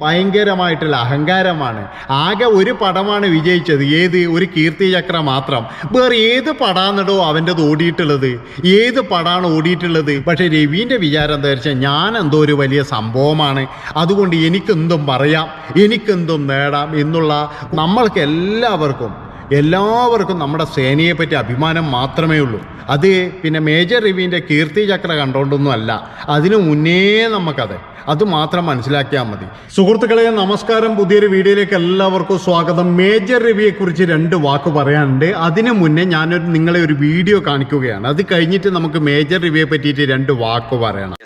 ഭയങ്കരമായിട്ടുള്ള അഹങ്കാരമാണ്. ആകെ ഒരു പടമാണ് വിജയിച്ചത്. ഏത്? ഒരു കീർത്തി ചക്ര മാത്രം. വേറെ ഏത് പടാന്നിടോ അവന്റെത് ഓടിയിട്ടുള്ളത്. ഏത് പടാണ് ഓടിയിട്ടുള്ളത്? പക്ഷേ രവീന്റെ വിചാരം എന്താ വെച്ചാൽ ഞാൻ എന്തോ ഒരു വലിയ സംഭവമാണ്. അതുകൊണ്ട് എനിക്കെന്തും പറയാം. എനിക്കെന്തും നേടാം എന്നുള്ള നമ്മൾക്ക് എല്ലാവർക്കും എല്ലാവർക്കും നമ്മുടെ സേനയെ പറ്റി അഭിമാനം മാത്രമേ ഉള്ളൂ. അത് പിന്നെ മേജർ റിവീന്റെ കീർത്തി ചക്ര കണ്ടുകൊണ്ടൊന്നും അല്ല. അതിനു മുന്നേ നമുക്കത്. അത് മാത്രം മനസ്സിലാക്കിയാൽ മതി. സുഹൃത്തുക്കളെ നമസ്കാരം. പുതിയൊരു വീഡിയോയിലേക്ക് എല്ലാവർക്കും സ്വാഗതം. മേജർ റിവിയെക്കുറിച്ച് കുറിച്ച് രണ്ട് വാക്ക് പറയാനുണ്ട്. അതിനു മുന്നേ ഞാനൊരു നിങ്ങളെ ഒരു വീഡിയോ കാണിക്കുകയാണ്. അത് കഴിഞ്ഞിട്ട് നമുക്ക് മേജർ റിവിയെ പറ്റിയിട്ട് രണ്ട് വാക്ക് പറയണം.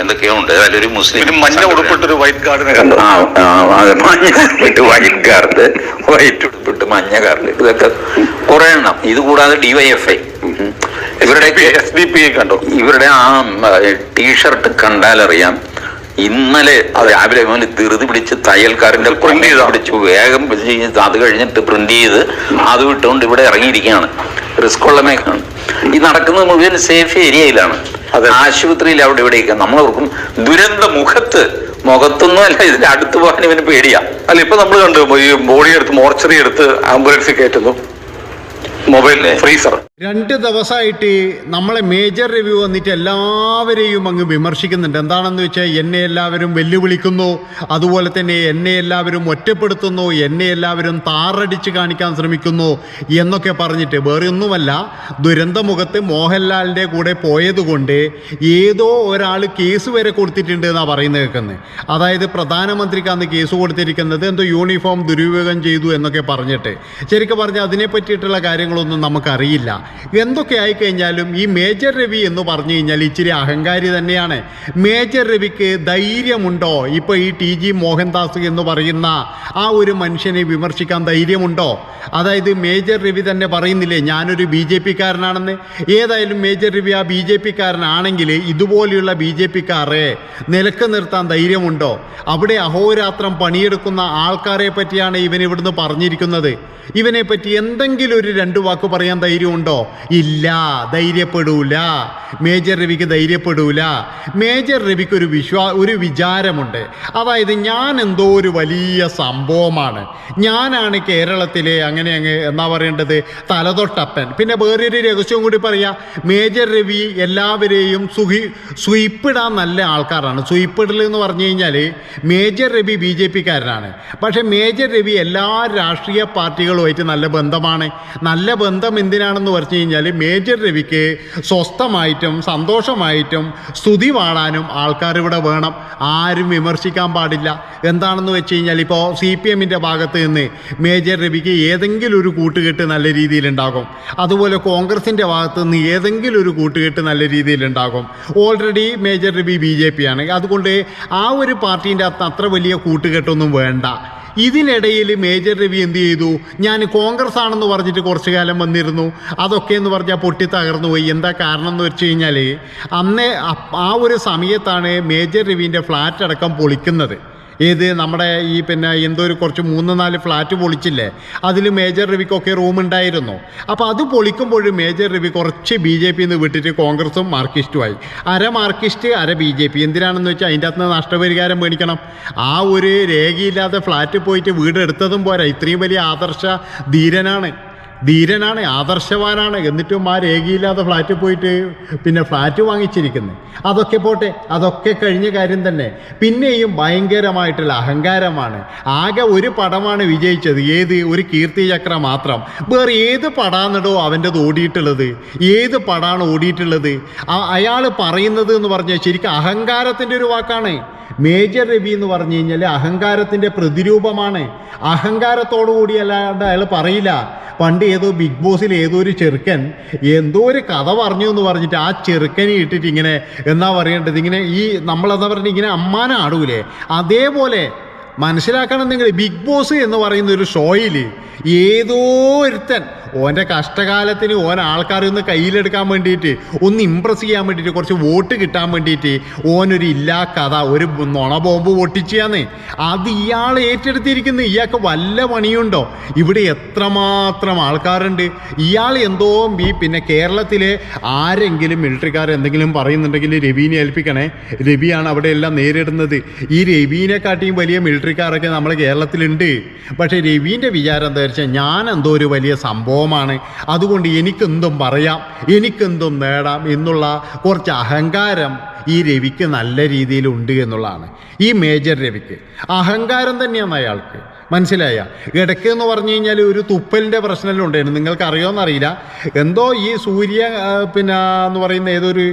എന്തൊക്കെയോ ഉണ്ട്. അതിലൊരു മുസ്ലിം മഞ്ഞ ഉടുപ്പിട്ടൊരു വൈറ്റ് ഗാർഡിനെ കണ്ടു? ആ, അതെ, മഞ്ഞ ഉടുപ്പിട്ട് വൈറ്റ് കാർഡ് വൈറ്റ് ഉടുപ്പിട്ട് മഞ്ഞ കാർഡ് ഇതൊക്കെ കുറെ എണ്ണം. ഇത് കൂടാതെ ഡിവൈഎഫ്ഐ ഇവരുടെ എസ് ഡി പി കണ്ടു? ഇവരുടെ ആ ടീഷർട്ട് കണ്ടാലറിയാം ഇന്നലെ രാവിലെ മുതൽ ധൃതി പിടിച്ച് തയ്യൽക്കാരന്റെ പ്രിന്റ് ചെയ്ത്? പിടിച്ച് വേഗം അത് കഴിഞ്ഞിട്ട് പ്രിന്റ് ചെയ്ത് അത് വിട്ടുകൊണ്ട് ഇവിടെ ഇറങ്ങിയിരിക്കുകയാണ്. റിസ്ക് ഉള്ള മേഖലയാണ്. ഈ നടക്കുന്നത് മുഴുവൻ സേഫ് ഏരിയയിലാണ്. അതെ. ആശുപത്രിയിൽ അവിടെ ഇവിടെയൊക്കെ. നമ്മളോർക്കും ദുരന്ത മുഖത്ത് മുഖത്തൊന്നും അല്ല ഇതിന്റെ അടുത്ത് പോകാൻ ഇവന് പേടിയാ. അല്ല ഇപ്പൊ നമ്മൾ കണ്ടു ഈ ബോഡി എടുത്ത് മോർച്ചറി എടുത്ത് ആംബുലൻസിൽ കയറ്റുന്നു. Mobile freezer. രണ്ട് ദിവസമായിട്ട് നമ്മളെ മേജർ റിവ്യൂ വന്നിട്ട് എല്ലാവരെയും അങ്ങ് വിമർശിക്കുന്നുണ്ട്. എന്താണെന്ന് വെച്ചാൽ എന്നെ എല്ലാവരും വെല്ലുവിളിക്കുന്നു അതുപോലെ തന്നെ എന്നെ എല്ലാവരും ഒറ്റപ്പെടുത്തുന്നു എന്നെ എല്ലാവരും താറടിച്ച് കാണിക്കാൻ ശ്രമിക്കുന്നു എന്നൊക്കെ പറഞ്ഞിട്ട് വേറെ ഒന്നുമല്ല ദുരന്തമുഖത്ത് മോഹൻലാലിന്റെ കൂടെ പോയതുകൊണ്ട് ഏതോ ഒരാൾ കേസ് വരെ കൊടുത്തിട്ടുണ്ട് എന്നാണ് പറയുന്നത് കേൾക്കുന്നത് അതായത് പ്രധാനമന്ത്രിക്ക് അന്ന് കേസ് കൊടുത്തിരിക്കുന്നത് എന്തോ യൂണിഫോം ദുരുപയോഗം ചെയ്തു എന്നൊക്കെ പറഞ്ഞിട്ട്. ശരിക്കും പറഞ്ഞാൽ അതിനെ പറ്റിയിട്ടുള്ള കാര്യങ്ങളൊന്നും നമുക്കറിയില്ല. എന്തൊക്കെ ആയിക്കഴിഞ്ഞാലും ഈ മേജർ രവി എന്ന് പറഞ്ഞു കഴിഞ്ഞാൽ ഇച്ചിരി അഹങ്കാരി തന്നെയാണ്. മേജർ രവിക്ക് ധൈര്യമുണ്ടോ? ഇപ്പോൾ ഈ ടി ജി മോഹൻദാസ് എന്ന് പറയുന്ന ആ ഒരു മനുഷ്യനെ വിമർശിക്കാൻ ധൈര്യമുണ്ടോ? അതായത് മേജർ രവി തന്നെ പറയുന്നില്ലേ ഞാനൊരു ബി ജെ പിക്കാരനാണെന്ന്. ഏതായാലും മേജർ രവി ആ ബി ജെ പിക്കാരനാണെങ്കിൽ ഇതുപോലെയുള്ള ബി ജെ പിക്കാരെ നിലയ്ക്ക് നിർത്താൻ ധൈര്യമുണ്ടോ? അവിടെ അഹോരാത്രം പണിയെടുക്കുന്ന ആൾക്കാരെ പറ്റിയാണ് ഇവൻ ഇവിടുന്ന് പറഞ്ഞിരിക്കുന്നത്. ഇവനെ പറ്റി എന്തെങ്കിലും ഒരു രണ്ട് വാക്ക് പറയാൻ ധൈര്യമുണ്ടോ? ഇല്ല ധൈര്യപ്പെടൂല. മേജർ രവിക്ക് ധൈര്യപ്പെടൂല. മേജർ രവിക്ക് ഒരു വിശ്വാ ഒരു വിചാരമുണ്ട്. അതായത് ഞാൻ എന്തോ ഒരു വലിയ സംഭവമാണ്. ഞാനാണ് കേരളത്തിലെ അങ്ങനെ അങ്ങ് എന്നാ പറയേണ്ടത്? തലതൊട്ടപ്പൻ. പിന്നെ വേറൊരു രഹസ്യവും കൂടി പറയാം. മേജർ രവി എല്ലാവരെയും സുഖി സുയിപ്പിടാൻ നല്ല ആൾക്കാരാണ്. സുയിപ്പിടൽ എന്ന് പറഞ്ഞു കഴിഞ്ഞാൽ മേജർ രവി ബി ജെ പിക്കാരനാണ്. പക്ഷേ മേജർ രവി എല്ലാ രാഷ്ട്രീയ പാർട്ടികളുമായിട്ട് നല്ല ബന്ധമാണ്. നല്ല ബന്ധം എന്തിനാണെന്ന് പറഞ്ഞു കഴിഞ്ഞാൽ മേജർ രവിക്ക് സ്വസ്ഥമായിട്ടും സന്തോഷമായിട്ടും സ്തുതി പാടാനും ആൾക്കാർ ഇവിടെ വേണം. ആരും വിമർശിക്കാൻ പാടില്ല. എന്താണെന്ന് വെച്ച് കഴിഞ്ഞാൽ ഇപ്പോൾ സി പി എമ്മിന്റെ ഭാഗത്ത് നിന്ന് മേജർ രവിക്ക് ഏതെങ്കിലും ഒരു കൂട്ടുകെട്ട് നല്ല രീതിയിലുണ്ടാകും അതുപോലെ കോൺഗ്രസിന്റെ ഭാഗത്ത് നിന്ന് ഏതെങ്കിലും ഒരു കൂട്ടുകെട്ട് നല്ല രീതിയിലുണ്ടാകും already major Ravi B J P ആണ്. അതുകൊണ്ട് ആ ഒരു പാർട്ടീന്റെ അത്ര വലിയ കൂട്ടുകെട്ടൊന്നും വേണ്ട. ഇതിനിടയിൽ മേജർ രവി എന്ത് ചെയ്തു? ഞാൻ കോൺഗ്രസ് ആണെന്ന് പറഞ്ഞിട്ട് കുറച്ചു കാലം വന്നിരുന്നു. അതൊക്കെ എന്ന് പറഞ്ഞാൽ പൊട്ടി തകർന്നു പോയി. എന്താ കാരണം എന്ന് വെച്ച് കഴിഞ്ഞാൽ അന്നേ ആ ഒരു സമയത്താണ് മേജർ രവിന്റെ ഫ്ലാറ്റ് അടക്കം പൊളിക്കുന്നത്. ഏത് നമ്മുടെ ഈ പിന്നെ എന്തോ ഒരു കുറച്ച് മൂന്ന് നാല് ഫ്ലാറ്റ് പൊളിച്ചില്ലേ? അതിൽ മേജർ രവിക്കൊക്കെ റൂം ഉണ്ടായിരുന്നു. അപ്പോൾ അത് പൊളിക്കുമ്പോൾ മേജർ രവി കുറച്ച് ബി ജെ പി വിട്ടിട്ട് കോൺഗ്രസും മാർക്കിസ്റ്റുമായി അര മാർക്കിസ്റ്റ് അര ബി ജെ പി. എന്തിനാണെന്ന് വെച്ചാൽ അതിന്റെ അകത്ത് നഷ്ടപരിഹാരം മേടിക്കണം. ആ ഒരു രേഖയില്ലാതെ ഫ്ലാറ്റ് പോയിട്ട് വീട് എടുത്തതും പോരാ. ഇത്രയും വലിയ ആദർശ ധീരനാണ്. ധീരനാണ് ആദർശവാനാണ്. എന്നിട്ടും ആ രേഖയില്ലാതെ ഫ്ലാറ്റിൽ പോയിട്ട് പിന്നെ ഫ്ലാറ്റ് വാങ്ങിച്ചിരിക്കുന്നത് അതൊക്കെ പോട്ടെ അതൊക്കെ കഴിഞ്ഞ കാര്യം തന്നെ. പിന്നെയും ഭയങ്കരമായിട്ടുള്ള അഹങ്കാരമാണ്. ആകെ ഒരു പടമാണ് വിജയിച്ചത്. ഏത് ഒരു കീർത്തി ചക്ര മാത്രം. വേറെ ഏത് പടാന്നിടോ അവന്റെത് ഓടിയിട്ടുള്ളത്? ഏത് പടാണ് ഓടിയിട്ടുള്ളത്? അയാൾ പറയുന്നത് എന്ന് പറഞ്ഞാൽ ശരിക്കും അഹങ്കാരത്തിന്റെ ഒരു വാക്കാണ്. മേജർ രവി എന്ന് പറഞ്ഞു കഴിഞ്ഞാൽ അഹങ്കാരത്തിന്റെ പ്രതിരൂപമാണ്. അഹങ്കാരത്തോടു കൂടി അല്ലാണ്ട് അയാൾ പറയില്ല. പണ്ട് ഏതോ ബിഗ് ബോസിൽ ഏതോ ഒരു ചെറുക്കൻ എന്തോ ഒരു കഥ പറഞ്ഞു എന്ന് പറഞ്ഞിട്ട് ആ ചെറുക്കനെ ഇട്ടിട്ട് ഇങ്ങനെ എന്നാ പറയേണ്ടത്? ഇങ്ങനെ ഈ നമ്മളെന്താ പറഞ്ഞിട്ട് ഇങ്ങനെ അമ്മാനെ ആടൂലേ? അതേപോലെ മനസ്സിലാക്കണം നിങ്ങൾ ബിഗ് ബോസ് എന്ന് പറയുന്ന ഒരു ഷോയിൽ ഏതോ ഒരുത്തൻ ഓന്റെ കഷ്ടകാലത്തിന് ഓൻ ആൾക്കാരെ ഒന്ന് കയ്യിലെടുക്കാൻ വേണ്ടിയിട്ട് ഒന്ന് ഇമ്പ്രസ് ചെയ്യാൻ വേണ്ടിയിട്ട് കുറച്ച് വോട്ട് കിട്ടാൻ വേണ്ടിയിട്ട് ഓനൊരു ഇല്ലാ കഥ ഒരു നുണ ബോംബ് പൊട്ടിച്ചാന്ന് അത് ഇയാൾ ഏറ്റെടുത്തിരിക്കുന്നു. ഇയാൾക്ക് വല്ല പണിയുണ്ടോ? ഇവിടെ എത്രമാത്രം ആൾക്കാരുണ്ട്? ഇയാൾ എന്തോ ഈ പിന്നെ കേരളത്തിലെ ആരെങ്കിലും മിലിറ്ററിക്കാർ എന്തെങ്കിലും പറയുന്നുണ്ടെങ്കിൽ രവീനെ ഏൽപ്പിക്കണേ. രവിയാണ് അവിടെ എല്ലാം നേരിടുന്നത്. ഈ രവീനെക്കാട്ടിയും വലിയ മിലിറ്ററിക്കാരൊക്കെ നമ്മൾ കേരളത്തിലുണ്ട്. പക്ഷേ രവീന്റെ വിചാരം എന്താ വെച്ചാൽ ഞാൻ എന്തോ ഒരു വലിയ സംഭവമാണ് അതുകൊണ്ട് എനിക്കെന്തും പറയാം എനിക്കെന്തും നേടാം എന്നുള്ള കുറച്ച് അഹങ്കാരം ഈ രവിക്ക് നല്ല രീതിയിലുണ്ട് എന്നുള്ളതാണ്. ഈ മേജർ രവിക്ക്. അഹങ്കാരം തന്നെയാണ് അയാൾക്ക്. മനസ്സിലായ. ഇടയ്ക്ക് എന്ന് പറഞ്ഞു കഴിഞ്ഞാൽ ഒരു തുപ്പലിന്റെ പ്രശ്നമെല്ലാം ഉണ്ടായിരുന്നു. നിങ്ങൾക്ക് അറിയോന്നറിയില്ല എന്തോ ഈ സൂര്യ പിന്നെ എന്ന് പറയുന്ന ഏതൊരു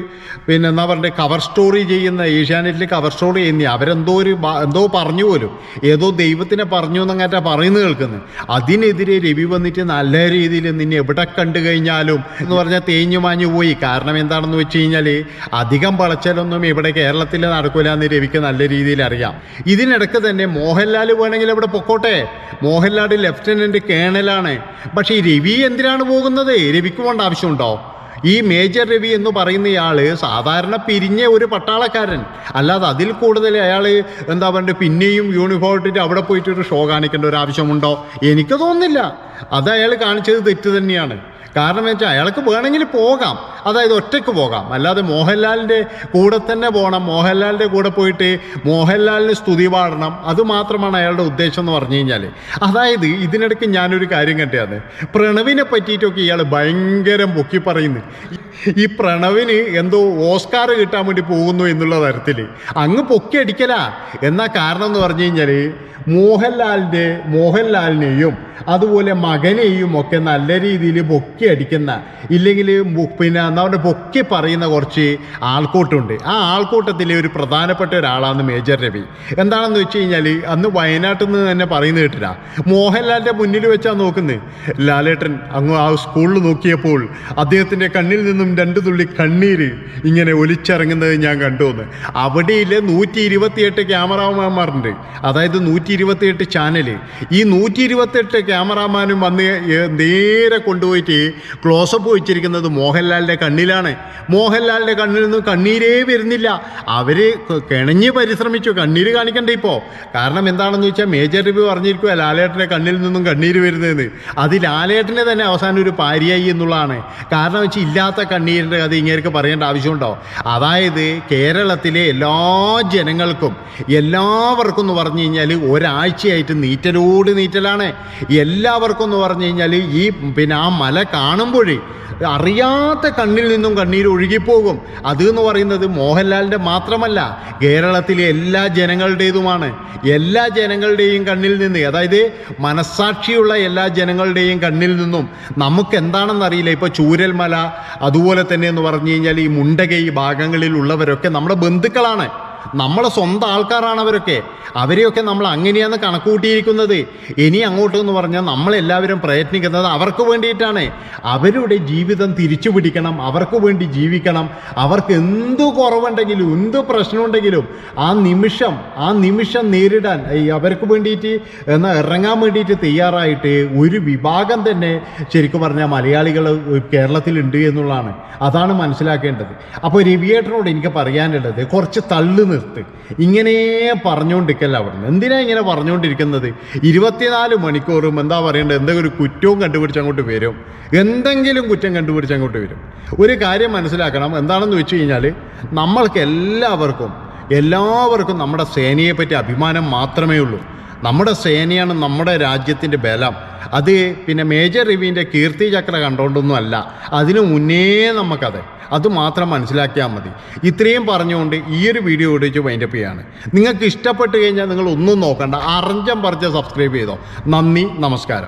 പിന്നെ എന്താ പറയുക കവർ സ്റ്റോറി ചെയ്യുന്ന ഏഷ്യാനെറ്റിൽ കവർ സ്റ്റോറി ചെയ്യുന്ന അവരെന്തോ ഒരു എന്തോ പറഞ്ഞു പോലും. ഏതോ ദൈവത്തിനെ പറഞ്ഞു എന്നങ്ങാറ്റ പറയുന്നത് കേൾക്കുന്നത് അതിനെതിരെ രവി വന്നിട്ട് നല്ല രീതിയിൽ നിന്നെ എവിടെ കണ്ടു കഴിഞ്ഞാലും എന്ന് പറഞ്ഞാൽ തേഞ്ഞു മാഞ്ഞു പോയി. കാരണം എന്താണെന്ന് വെച്ച് കഴിഞ്ഞാൽ അധികം വളച്ചലൊന്നും ഇവിടെ കേരളത്തിൽ നടക്കില്ല എന്ന് രവിക്ക് നല്ല രീതിയിൽ അറിയാം. ഇതിനിടയ്ക്ക് തന്നെ മോഹൻലാൽ വേണമെങ്കിൽ അവിടെ പൊക്കോട്ടെ മോഹൻലാൽ ലെഫ്റ്റനന്റ് കേണലാണ്. പക്ഷേ ഈ രവി എന്തിനാണ് പോകുന്നത്? രവിക്ക് പോകേണ്ട ആവശ്യമുണ്ടോ? ഈ മേജർ രവി എന്ന് പറയുന്നയാൾ സാധാരണ പിരിഞ്ഞ ഒരു പട്ടാളക്കാരൻ. അല്ലാതെ അതിൽ കൂടുതൽ അയാൾ എന്താ പറയുക പിന്നെയും യൂണിഫോം ഇട്ടിട്ട് അവിടെ പോയിട്ട് ഒരു ഷോ കാണിക്കേണ്ട ഒരു ആവശ്യമുണ്ടോ? എനിക്ക് തോന്നുന്നില്ല. അത് അയാൾ കാണിച്ചത് തെറ്റ് തന്നെയാണ്. കാരണം വെച്ചാൽ അയാൾക്ക് വേണമെങ്കിൽ പോകാം. അതായത് ഒറ്റയ്ക്ക് പോകാം. അല്ലാതെ മോഹൻലാലിന്റെ കൂടെ തന്നെ പോകണം മോഹൻലാലിന്റെ കൂടെ പോയിട്ട് മോഹൻലാലിന് സ്തുതി പാടണം. അതുമാത്രമാണ് അയാളുടെ ഉദ്ദേശം എന്ന് പറഞ്ഞു കഴിഞ്ഞാൽ അതായത് ഇതിനിടയ്ക്ക് ഞാനൊരു കാര്യം കണ്ടതാണ് പ്രണവിനെ പറ്റിയിട്ടൊക്കെ ഇയാൾ ഭയങ്കരം പൊക്കി പറയുന്നു. ഈ പ്രണവിന് എന്തോ ഓസ്കാർ കിട്ടാൻ വേണ്ടി പോകുന്നു എന്നുള്ള തരത്തിൽ അങ്ങ് പൊക്കി അടിക്കലാ. എന്നാ കാരണം എന്ന് പറഞ്ഞു കഴിഞ്ഞാൽ മോഹൻലാലിന്റെ മോഹൻലാലിനെയും അതുപോലെ മകനെയും ഒക്കെ നല്ല രീതിയിൽ പൊക്കി അടിക്കുന്ന ഇല്ലെങ്കിൽ പിന്നെ എന്താ പൊക്കി പറയുന്ന കുറച്ച് ആൾക്കൂട്ടുണ്ട്. ആ ആൾക്കൂട്ടത്തിലെ ഒരു പ്രധാനപ്പെട്ട ഒരാളാണ് മേജർ രവി. എന്താണെന്ന് വെച്ച് കഴിഞ്ഞാൽ അന്ന് വയനാട്ടിൽ നിന്ന് തന്നെ പറയുന്നത് കേട്ടില്ല മോഹൻലാലിന്റെ മുന്നിൽ വെച്ചാണ് നോക്കുന്നത് ലാലേട്ടൻ അങ്ങ് ആ സ്കൂളിൽ നോക്കിയപ്പോൾ അദ്ദേഹത്തിന്റെ കണ്ണിൽ നിന്നും രണ്ട് തുള്ളി കണ്ണീര് ഇങ്ങനെ ഒലിച്ചിറങ്ങുന്നത് ഞാൻ കണ്ടു എന്ന് അവിടെയില്ലേ നൂറ്റി ഇരുപത്തിയെട്ട് ക്യാമറാമാന്മാരുണ്ട് അതായത് നൂറ്റി ഇരുപത്തിയെട്ട് ചാനൽ ഈ നൂറ്റി ഇരുപത്തെട്ട് ക്യാമറാമാനും വന്ന് നേരെ കൊണ്ടുപോയിട്ട് ക്ലോസപ്പ് വെച്ചിരിക്കുന്നത് മോഹൻലാലിന്റെ കണ്ണിലാണ്. മോഹൻലാലിന്റെ കണ്ണിൽ നിന്ന് കണ്ണീരേ വരുന്നില്ല. അവർ കിണഞ്ഞ് പരിശ്രമിച്ചു. കണ്ണീര് കാണിക്കണ്ടേ ഇപ്പോൾ കാരണം എന്താണെന്ന് വെച്ചാൽ മേജർ രവി പറഞ്ഞിരിക്കുക ലാലേട്ടന്റെ കണ്ണിൽ നിന്നും കണ്ണീര് വരുന്നതെന്ന് അത് ലാലേട്ടനെ തന്നെ അവസാനം ഒരു പാരിയായി എന്നുള്ളതാണ്. കാരണം വെച്ചാൽ ഇല്ലാത്ത കണ്ണീരിന്റെ കഥ ഇങ്ങേർക്ക് പറയേണ്ട ആവശ്യമുണ്ടോ? അതായത് കേരളത്തിലെ എല്ലാ ജനങ്ങൾക്കും എല്ലാവർക്കും എന്ന് പറഞ്ഞു കഴിഞ്ഞാൽ ഒരാഴ്ചയായിട്ട് നീറ്റലോട് നീറ്റലാണ്. എല്ലാവർക്കും എന്ന് പറഞ്ഞു കഴിഞ്ഞാൽ ഈ പിന്നെ ആ മല കാണുമ്പോഴേ അറിയാത്ത കണ്ണിൽ നിന്നും കണ്ണീർ ഒഴുകിപ്പോകും. അത് എന്ന് പറയുന്നത് മോഹൻലാലിന്റെ മാത്രമല്ല കേരളത്തിലെ എല്ലാ ജനങ്ങളുടേതുമാണ്. എല്ലാ ജനങ്ങളുടെയും കണ്ണിൽ നിന്ന് അതായത് മനസ്സാക്ഷിയുള്ള എല്ലാ ജനങ്ങളുടെയും കണ്ണിൽ നിന്നും നമുക്ക് എന്താണെന്നറിയില്ല ഇപ്പോൾ ചൂരൽമല അതുപോലെ തന്നെ എന്ന് പറഞ്ഞു കഴിഞ്ഞാൽ ഈ മുണ്ടകൈ ഭാഗങ്ങളിൽ ഉള്ളവരൊക്കെ നമ്മുടെ ബന്ധുക്കളാണ്. നമ്മളെ സ്വന്തം ആൾക്കാരാണ് അവരൊക്കെ. അവരെയൊക്കെ നമ്മൾ അങ്ങനെയാണ് കണക്കുകൂട്ടിയിരിക്കുന്നത് ഇനി അങ്ങോട്ട് എന്ന് പറഞ്ഞാൽ നമ്മളെല്ലാവരും പ്രയത്നിക്കുന്നത് അവർക്ക് വേണ്ടിയിട്ടാണ്. അവരുടെ ജീവിതം തിരിച്ചു പിടിക്കണം അവർക്ക് വേണ്ടി ജീവിക്കണം. അവർക്ക് എന്തു കുറവുണ്ടെങ്കിലും എന്ത് പ്രശ്നമുണ്ടെങ്കിലും ആ നിമിഷം ആ നിമിഷം നേരിടാൻ അവർക്ക് വേണ്ടിയിട്ട് എന്നാൽ ഇറങ്ങാൻ വേണ്ടിയിട്ട് തയ്യാറായിട്ട് ഒരു വിഭാഗം തന്നെ ശരിക്കും പറഞ്ഞാൽ മലയാളികൾ കേരളത്തിലുണ്ട് എന്നുള്ളതാണ്. അതാണ് മനസ്സിലാക്കേണ്ടത്. അപ്പോൾ രവിയേട്ടനോട് എനിക്ക് പറയാനുള്ളത് കുറച്ച് തള്ളു നിർത്ത്. ഇങ്ങനെ പറഞ്ഞുകൊണ്ടിരിക്കല്ല അവിടുന്ന്? എന്തിനാ ഇങ്ങനെ പറഞ്ഞുകൊണ്ടിരിക്കുന്നത് ഇരുപത്തിനാല് മണിക്കൂറും എന്താ പറയേണ്ടത് എന്തെങ്കിലും ഒരു കുറ്റവും കണ്ടുപിടിച്ച് അങ്ങോട്ട് വരും. എന്തെങ്കിലും കുറ്റം കണ്ടുപിടിച്ച് അങ്ങോട്ട് വരും. ഒരു കാര്യം മനസ്സിലാക്കണം. എന്താണെന്ന് വെച്ച് കഴിഞ്ഞാൽ നമ്മൾക്ക് എല്ലാവർക്കും എല്ലാവർക്കും നമ്മുടെ സേനയെപ്പറ്റി അഭിമാനം മാത്രമേ ഉള്ളൂ. നമ്മുടെ സേനയാണ് നമ്മുടെ രാജ്യത്തിന്റെ ബലം. അത് പിന്നെ മേജർ റിവീന്റെ കീർത്തി ചക്ര കണ്ടുകൊണ്ടൊന്നും അല്ല. അതിനു മുന്നേ നമുക്കത്. അത് മാത്രം മനസ്സിലാക്കിയാൽ മതി. ഇത്രയും പറഞ്ഞുകൊണ്ട് ഈ ഒരു വീഡിയോ ഓടിച്ച് വൈൻഡപ്പ് ചെയ്യാണ്. നിങ്ങൾക്ക് ഇഷ്ടപ്പെട്ട് കഴിഞ്ഞാൽ നിങ്ങൾ ഒന്നും നോക്കണ്ട. അറിഞ്ചം പറിച്ച് സബ്സ്ക്രൈബ് ചെയ്തോ. നന്ദി നമസ്കാരം.